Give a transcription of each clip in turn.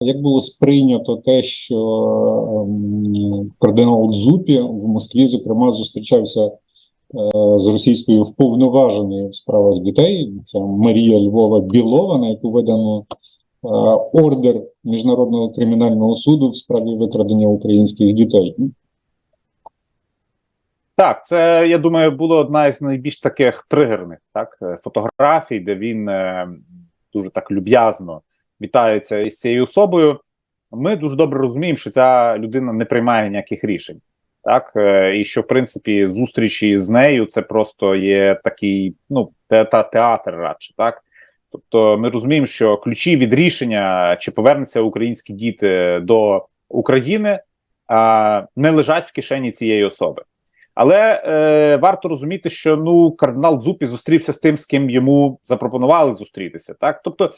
Як було сприйнято те, що ем, кардинал Дзупі в Москві, зокрема, зустрічався е, з російською вповноваженою в справах дітей? Це Марія Львова Білова, на яку видано е, ордер Міжнародного кримінального суду в справі викрадення українських дітей. Так, це я думаю, було одна із найбільш таких тригерних так е, фотографій, де він дуже так люб'язно вітається із цією особою. Ми дуже добре розуміємо, що ця людина не приймає ніяких рішень, так е, і що в принципі зустрічі з нею це просто є такий ну те- театр радше, так. Тобто, ми розуміємо, що ключі від рішення, чи повернуться українські діти до України, а, не лежать в кишені цієї особи. Але е, варто розуміти, що ну кардинал Дзупі зустрівся з тим, з ким йому запропонували зустрітися. Так, тобто,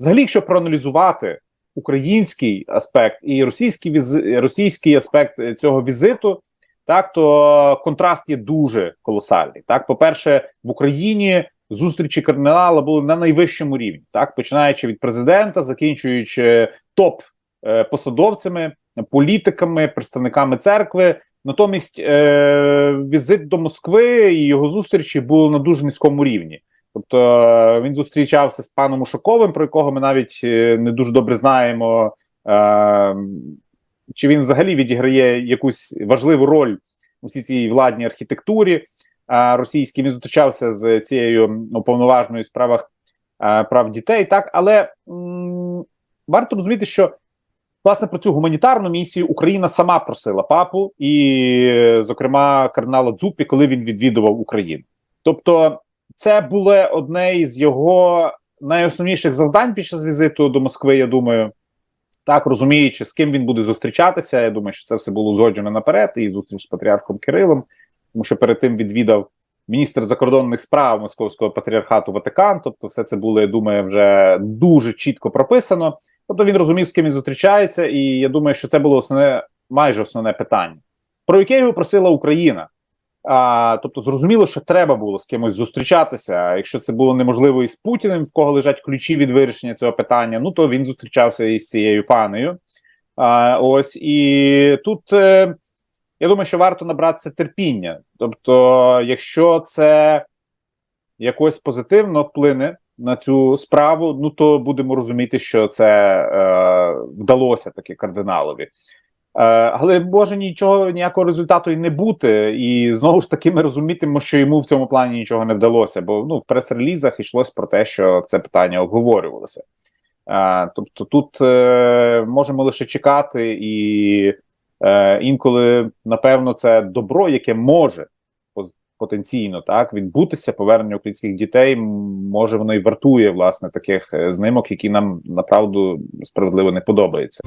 взагалі, якщо проаналізувати український аспект і російський візи, російський аспект е, цього візиту, так то контраст є дуже колосальний. Так, по-перше, в Україні зустрічі кардинала були на найвищому рівні, так починаючи від президента, закінчуючи топ е, посадовцями, політиками, представниками церкви. Натомість е, візит до Москви і його зустрічі були на дуже низькому рівні. Тобто е, він зустрічався з паном Ушаковим, про якого ми навіть е, не дуже добре знаємо, е, чи він взагалі відіграє якусь важливу роль у всій цій владній архітектурі російській. Він зустрічався з цією уповноваженою справах прав дітей. Так, але м, варто розуміти, що Власне, про цю гуманітарну місію Україна сама просила папу, і, зокрема, кардинала Дзупі, коли він відвідував Україну. Тобто, це було одне із його найосновніших завдань під час візиту до Москви. Я думаю, так розуміючи, з ким він буде зустрічатися. Я думаю, що це все було узгоджено наперед. І зустріч з патріархом Кирилом, тому що перед тим відвідав міністр закордонних справ Московського патріархату Ватикан. Тобто, все це було, я думаю, вже дуже чітко прописано. Тобто він розумів, з ким він зустрічається, і я думаю, що це було основне, майже основне питання, про яке його просила Україна. А, Тобто, зрозуміло, що треба було з кимось зустрічатися. Якщо це було неможливо із Путіним, в кого лежать ключі від вирішення цього питання, ну то він зустрічався із цією панею. А, Ось і тут е, я думаю, що варто набратися терпіння. Тобто, якщо це якось позитивно вплине на цю справу, ну то будемо розуміти, що це е, вдалося таки кардиналові. Е, але може нічого ніякого результату і не бути, і знову ж таки ми розумітимо, що йому в цьому плані нічого не вдалося, бо ну в прес-релізах йшлось про те, що це питання обговорювалося. Е, тобто, тут е, можемо лише чекати, і інколи напевно це добро, яке може потенційно так відбутися повернення українських дітей. Може воно і вартує власне таких знимок, які нам направду справедливо не подобаються.